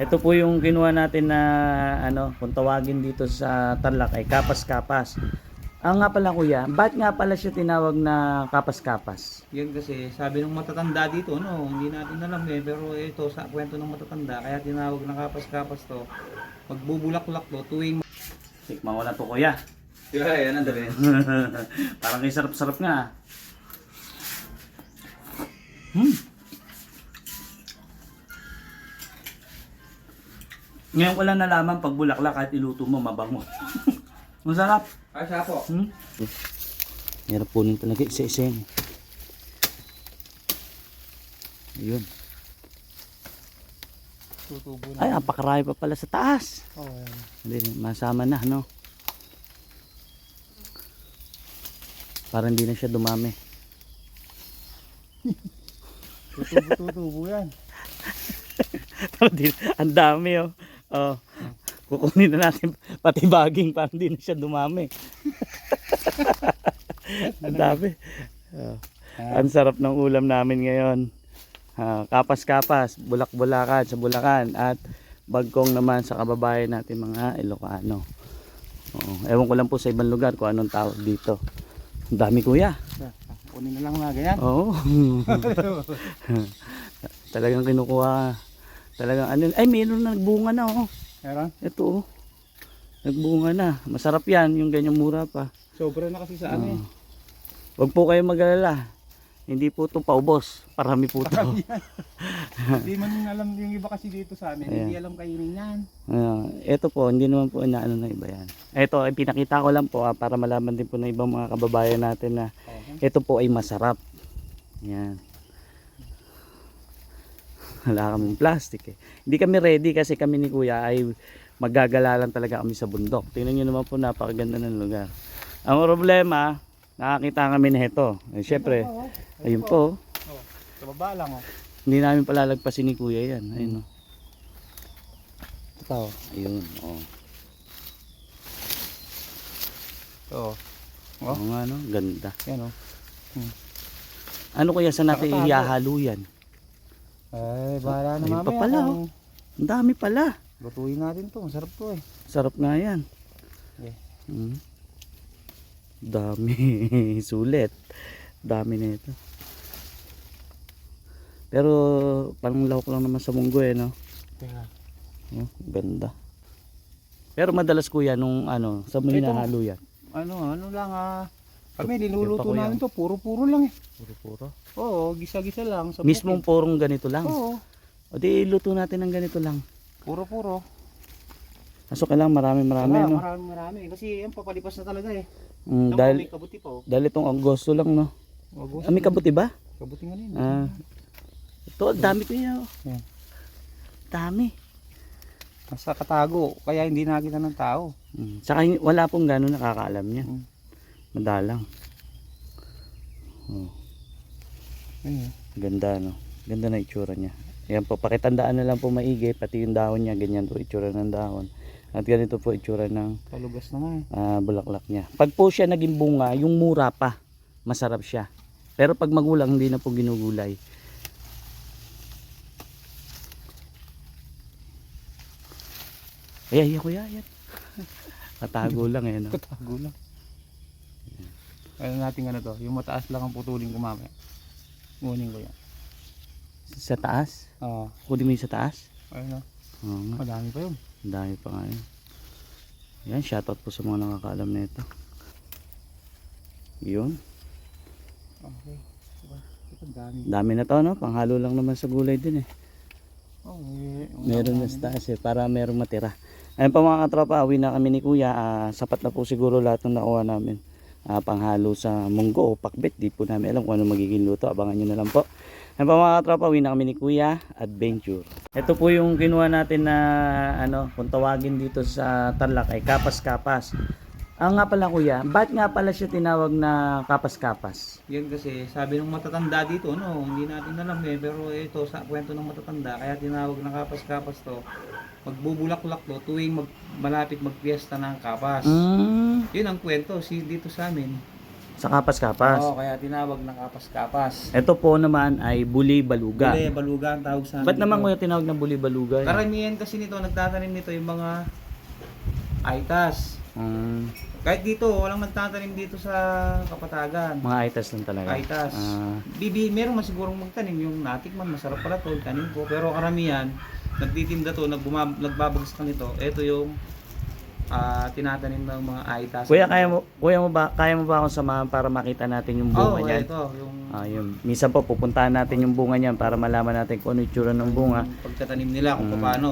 Ito po yung kinuha natin na ano, kung tawagin dito sa Tarlac ay kapas-kapas. Ang nga pala kuya, ba't nga pala siya tinawag na kapas-kapas? Yan kasi sabi ng matatanda dito, no, hindi natin alam eh, pero ito sa kwento ng matatanda, kaya tinawag na kapas-kapas to. Magbubulak-lak to tuwing Tikman ko na to kuya. Yeah, yan ang dali. Parang kay sarap-sarap nga. Hmm. Ngayon ko lang nalaman pag bulaklak kahit iluto mo mabango. Masarap. Ay, siya po. Hmm? Hirap punin talaga isa-isa yan. Ayun. Tutubo na. Ay, apakarami pa pala sa taas. Oh, yan. Hindi, masama na, no? Para hindi na siya dumami. Tutubo, tutubo yan. Ang dami, oh. Oh. Kukunin na natin pati baging para hindi na siya dumami. ang dami. Oh. Ang sarap ng ulam namin ngayon. Ah, kapas-kapas, bulak-bulakan sa Bulacan at bagkong naman sa kababayan natin mga Ilocano. Oo. Ewan ko lang po sa ibang lugar kung anong tawag dito. Ang dami kuya. Kunin na lang na ganyan. Oo. Talagang kinukuha. Talagang ano, ay mayroon na nagbunga na oh. Meron? Ito oh. Nagbunga na. Masarap yan, yung ganyang mura pa. Sobra na kasi sa ano eh. Huwag po kayo mag-alala. Hindi po ito paubos. Parami po ito. Hindi man alam yung iba kasi dito sa amin, Ayan. hindi alam kainin yan. Ah, ito po, hindi naman po inaano na iba yan. Ito, ay pinakita ko lang po ah, para malaman din po ng ibang mga kababayan natin na Oh. ito po ay masarap. Yan. Wala kaming plastic eh. Hindi kami ready kasi kami ni kuya ay magagala lang talaga kami sa bundok. Tingnan nyo naman po napakaganda ng lugar. Ang problema, nakakita kami na ito. Eh, Siyempre, ayun po. Oh, sa baba lang oh. Hindi namin palalagpasin ni kuya yan. Ayun o. Ito. Ayun. Oh. Oo. Oo nga no, ganda. Yan oh. Ano kuya sa natin ihahalo yan? Ay, bahala na Ayun mamaya. pa pala, kung Ang dami pala. Lutuin natin to. Masarap to eh. Sarap nga yan. Yeah. Mm. Dami. Sulit. Dami na ito. Pero parang lawak lang naman sa munggo eh no. Teka. Oh, ganda. Pero madalas kuya nung ano, sa mo Ito. hinahalo yan? Ano, ano lang ah. Kami niluluto namin to. Puro-puro lang eh. Puro-puro. Oo, gisa-gisa lang. Sa Mismong purong ganito lang. bukid. Oo. O di luto natin ng ganito lang. Puro-puro. Kaso kailangan marami marami Marami, no. marami, marami. Kasi yan, papalipas na talaga eh. Mm, Dahil, dahil may kabuti pa oh. dahil itong Agosto lang no. Wag Ah, may kabuti ba? Kabuti nga rin. Ah. Ito, ang dami ko yan. Yan. Dami. Nasa katago. Kaya hindi nakita ng tao. Mm. Saka wala pong gano'n nakakaalam niya. Mm. Madalang. Oh, Ayun. ganda no. Ganda na itsura niya. Ayan po, pakitandaan na lang po maigi, pati yung dahon niya, ganyan po itsura ng dahon. At ganito po itsura ng Palugas na nga eh. ah, bulaklak niya. Pag po siya naging bunga, yung mura pa, masarap siya. Pero pag magulang, hindi na po ginugulay. Ay, ay, kuya, yan. Katago lang eh, no? Katago lang. Ano natin ano to? Yung mataas lang ang putulin ko mamaya. Ngunin ko yan. Sa taas? Oo. Kunin mo yung sa taas? ayun o. Oo nga, Madami pa yun. ang dami pa nga yun. Yan, shoutout po sa mga nakakaalam na ito. Yun, Okay. Diba? Ito ang dami. dami na to, no? Panghalo lang naman sa gulay din eh. Oh, Meron na sa taas eh, para merong matira. Ayun pa mga katropa, awi na kami ni Kuya. Ah, sapat na po siguro lahat ng nakuha namin. Ah, panghalo sa munggo o pakbet. Di po namin alam kung ano magiging luto. Abangan nyo na lang po. Ayun pa mga katropa, awi na kami ni Kuya. Adventure. Ito po yung kinuha natin na ano, kung tawagin dito sa Tarlac ay kapas-kapas. Ang nga pala Kuya, ba't nga pala siya tinawag na kapas-kapas? Yan kasi sabi ng matatanda dito, no, hindi natin alam eh, pero ito sa kwento ng matatanda, kaya tinawag na kapas-kapas to. Magbubulak-lak to tuwing mag, malapit magpiesta ng kapas. Mm. Yun ang kwento si dito sa amin. Sa kapas-kapas. Oo, kaya tinawag na kapas-kapas. Ito po naman ay buli baluga. Bule, baluga ang tawag sa amin Ba't naman kuya tinawag na buli baluga? Karamihan kasi nito, nagtatanim nito yung mga aitas. Mm, Kahit dito, walang nagtatanim dito sa Kapatagan. mga aitas lang talaga. Aitas. Ah, Bibi, meron man sigurong magtanim yung natikman, masarap pala to, tanim ko. Pero karamihan, nagtitinda to, nagbuma, nagbabagsak nito. Ito yung ah, tinatanim ng mga aitas. kuya, kaya mo, kuya mo ba, kaya mo ba akong samahan para makita natin yung bunga niyan? ito, yung Ah, yun. Minsan po pupuntahan natin yung bunga niyan para malaman natin kung ano yung tsura ng bunga. yung pagtatanim nila, kung Mm. paano.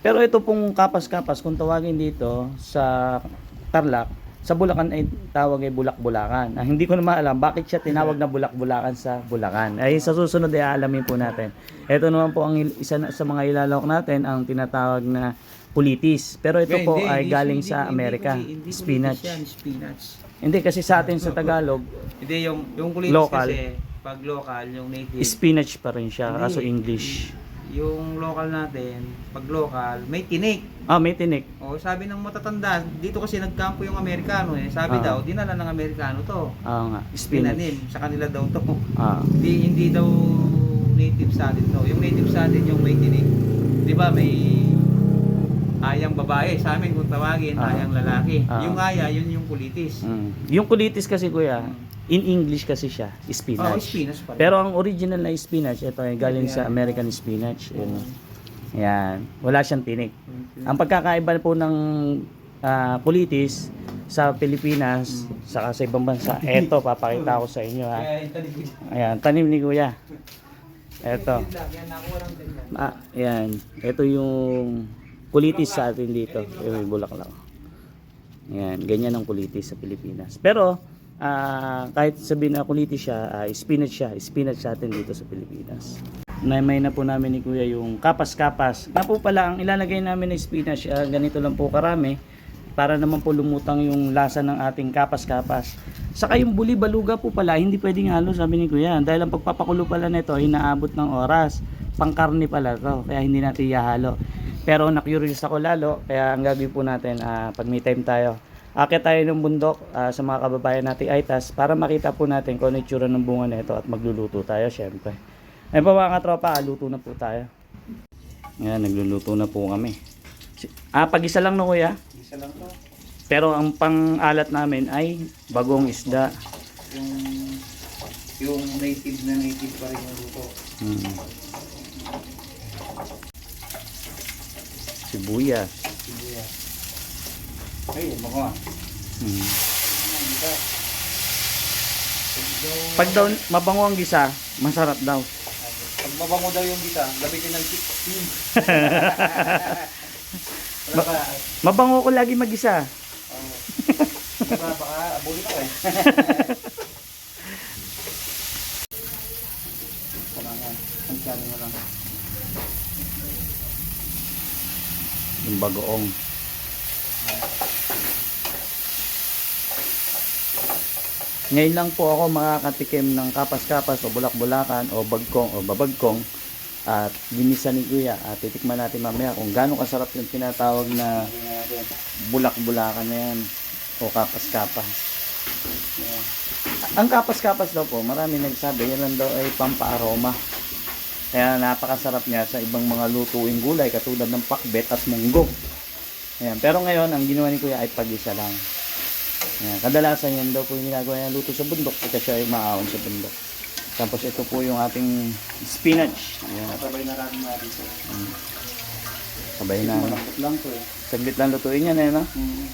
Pero ito pong kapas-kapas, kung tawagin dito sa Tarlac, sa Bulacan ay tawag ay bulak-bulakan. Ah, hindi ko na maalam bakit siya tinawag na bulak-bulakan sa Bulacan. Ay sa susunod ay aalamin po natin. Ito naman po ang isa na- sa mga ilalawak natin ang tinatawag na pulitis. Pero ito Hindi, po hindi, ay hindi, galing hindi, sa hindi, Amerika. hindi, hindi Spinach. kulitis yan, spinach. Hindi kasi sa atin sa Tagalog, Hindi, yung, yung kulitis Local. kasi, pag local, yung native, spinach pa rin siya, Hindi. kaso English. Yung local natin, pag local, may tinik. Ah, may tinik. O sabi ng matatanda, dito kasi nagkampo yung Amerikano eh. Sabi Ah. daw, dinala ng Amerikano to. Ah nga, spinach. Pinanim, sa kanila daw to. Ah, Hindi hindi daw native sa atin to. Yung native sa atin yung may tinik. 'Di ba? May ayang babae sa amin kung tawagin, Ah. ayang lalaki. Ah. Yung aya, yun yung kulitis. mm. Yung kulitis kasi kuya, in English kasi siya, Oh, spinach. spinach pa rin. Pero ang original na spinach, ito ay galing sa American spinach. Yun. Yan. Wala siyang tinik. Ang pagkakaiba po ng ah, pulitis sa Pilipinas, saka sa ibang bansa, eto, papakita ko sa inyo ha. Ayan, tanim ni Kuya. Eto. Ah, yan. Ito yung kulitis sa atin dito. Yung bulaklak. Yan, ganyan ang kulitis sa Pilipinas. Pero, ah, kahit sabihin na kulitis siya, ah, spinach siya. Spinach sa atin dito sa Pilipinas. Naimay na po namin ni Kuya yung kapas-kapas. Nga po pala, ang ilalagay namin na spinach, ah, ganito lang po karami para naman po lumutang yung lasa ng ating kapas-kapas. Saka yung buli baluga po pala, hindi pwedeng halo sabi ni Kuya. Dahil ang pagpapakulo pala nito, inaabot ng oras. Pangkarni pala to, kaya hindi natin ihalo. Pero na-curious ako lalo, kaya ang gagawin po natin, ah, pag may time tayo, akit tayo ng bundok ah, sa mga kababayan nating Aitas para makita po natin kung ano yung tsura ng bunga nito at magluluto tayo syempre. Ayun po mga katropa, ah, luto na po tayo. Ayan, nagluluto na po kami. Ah, pag-isa lang no kuya. Isa lang to. Pero ang pang-alat namin ay bagong isda. Yung yung native na native pa rin yung luto. Hmm. Sibuyas. Sibuyas. Ay, bako ah. Hmm. Pag daw- mabango ang gisa, masarap daw. Pag mabango daw yung gita, gamitin ng chicken. Ba? Mabango ko lagi magisa. Oh. Diba, baka abuli ka eh. Tama nga. Ang mo lang. Yung bagoong. Ngayon lang po ako makakatikim ng kapas-kapas o bulak-bulakan o bagkong o babagkong at ginisa ni Kuya at titikman natin mamaya kung gaano kasarap yung tinatawag na bulak-bulakan na yan o kapas-kapas. Ang kapas-kapas daw po, marami nagsabi, yan lang daw ay pampaaroma. Kaya napakasarap niya sa ibang mga lutuing gulay katulad ng pakbet at munggo. Ayan. Pero ngayon, ang ginawa ni Kuya ay pag-isa lang. Ayan. Kadalasan yan daw po yung ginagawa niya luto sa bundok kasi siya ay maaon sa bundok. Tapos ito po yung ating spinach. Ayan. Sabay na rin natin ito. Sabay na. Malambot lang to eh. Saglit lang lutuin yan eh, no? Mm.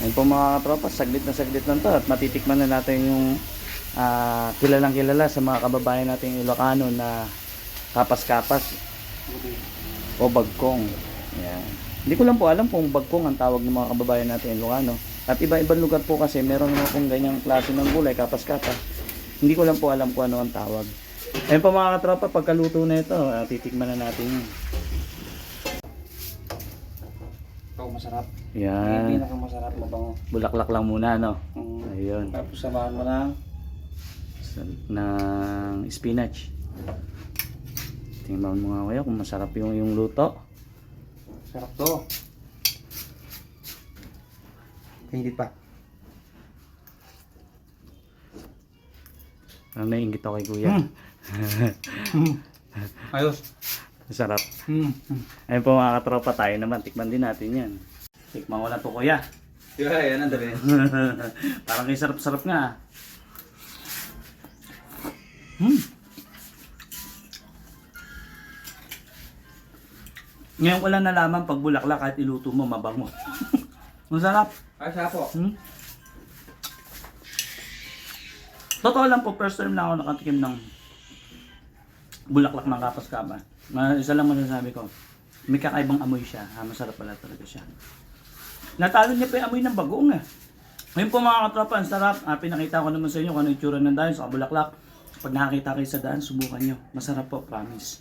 Ayun po mga tropa, saglit na saglit lang to at matitikman na natin yung ah, kilalang kilala sa mga kababayan nating Ilocano na kapas-kapas o bagkong. Ayan. Hindi ko lang po alam kung bagkong ang tawag ng mga kababayan natin Ilocano. At iba-ibang lugar po kasi meron naman pong ganyang klase ng gulay, kapas-kapas. Hindi ko lang po alam kung ano ang tawag. Ayun po mga katropa, pagkaluto na ito, ah, titikman na natin yun. Ito masarap. Yung Yan. pinakamasarap mabango. Bulaklak lang muna, no? Mm. Ayun. Tapos samahan mo ng sa- ng spinach tingnan mga kayo kung masarap yung yung luto sarap to hindi pa ano Parang naiingit ako kay kuya. Mm. Ayos. Sarap. Mm. Ayun po mga katropa tayo naman. Tikman din natin yan. Tikman ko lang po kuya. Kuya, yan ang dami. Parang sarap-sarap nga. Hmm. Ngayon ko lang nalaman pag bulaklak kahit iluto mo mabango. Masarap. Ay, siya po. Hmm? Totoo lang po, first time na ako nakatikim ng bulaklak ng kapas kaba. Isa lang masasabi ko, may kakaibang amoy siya. Ah, masarap pala talaga siya. Natalo niya pa yung amoy ng bagoong eh. Ngayon po mga katropa, ang sarap. Ah, pinakita ko naman sa inyo kung ano yung itsura ng dahon sa bulaklak. Pag nakakita kayo sa daan, subukan nyo. Masarap po, promise.